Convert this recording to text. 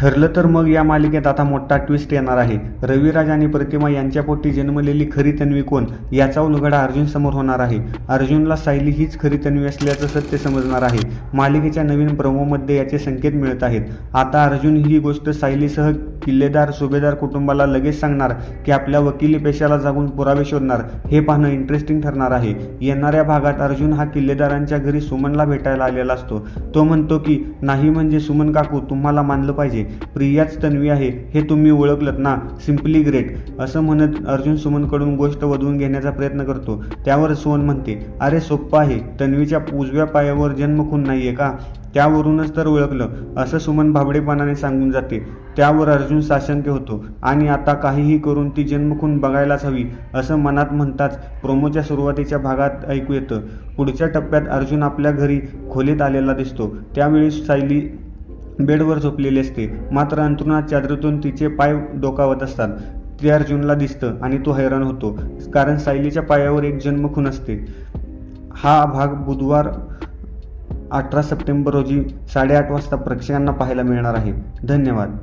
ठरलं तर मग या मालिकेत आता मोठा ट्विस्ट येणार आहे. रविराज आणि प्रतिमा यांच्या पोटी जन्मलेली खरी तन्वी कोण? याचा उलगडा अर्जुन समोर होणार आहे. अर्जुनला सायली हीच खरी तन्वी असल्याचं सत्य समजणार आहे. मालिकेच्या नवीन प्रमोमध्ये याचे संकेत मिळत आहेत. आता अर्जुन ही गोष्ट सायलीसह किल्लेदार सुभेदार कुटुंबाला लगेच सांगणार की आपल्या वकिली पेशाला जागून पुरावे शोधणार. हे पाहणं इंटरेस्टिंग ठरणार आहे. येणाऱ्या भागात अर्जुन हा किल्लेदारांच्या घरी सुमनला भेटायला आलेला असतो. तो म्हणतो की नाही म्हणजे सुमन काकू तुम्हाला मानलं पाहिजे. प्रियाच तन्वी आहे. हे तुम्ही ओळखलत ना? सिम्पली ग्रेट असं म्हणत अर्जुन सुमनकडून गोष्ट वधवून घेण्याचा प्रयत्न करतो. त्यावर सुमन म्हणते अरे सोप्पं आहे. तन्वीच्या उजव्या पायावर जन्मखून नाहीये का? त्यावरूनच तर ओळखलं. असं सुमन भाबडेपणाने सांगून जाते. त्यावर अर्जुन साशंक्य होतो. आणि आता काहीही करून ती जन्मखून बघायलाच हवी असं मनात म्हणताच प्रोमोच्या सुरुवातीच्या भागात ऐकू येतं. पुढच्या टप्प्यात अर्जुन आपल्या घरी खोलीत आलेला दिसतो. त्यावेळी सायली बेडवर झोपलेली असते. मात्र अंतरुणात चादरीतून तिचे पाय डोकावत असतात. ते अर्जुनला दिसतं आणि तो हैराण होतो कारण सायलीच्या पायावर एक जन्मखून असते. हा भाग बुधवार अठरा सप्टेंबर रोजी साडेआठ वाजता प्रेक्षकांना पाहायला मिळणार आहे. धन्यवाद.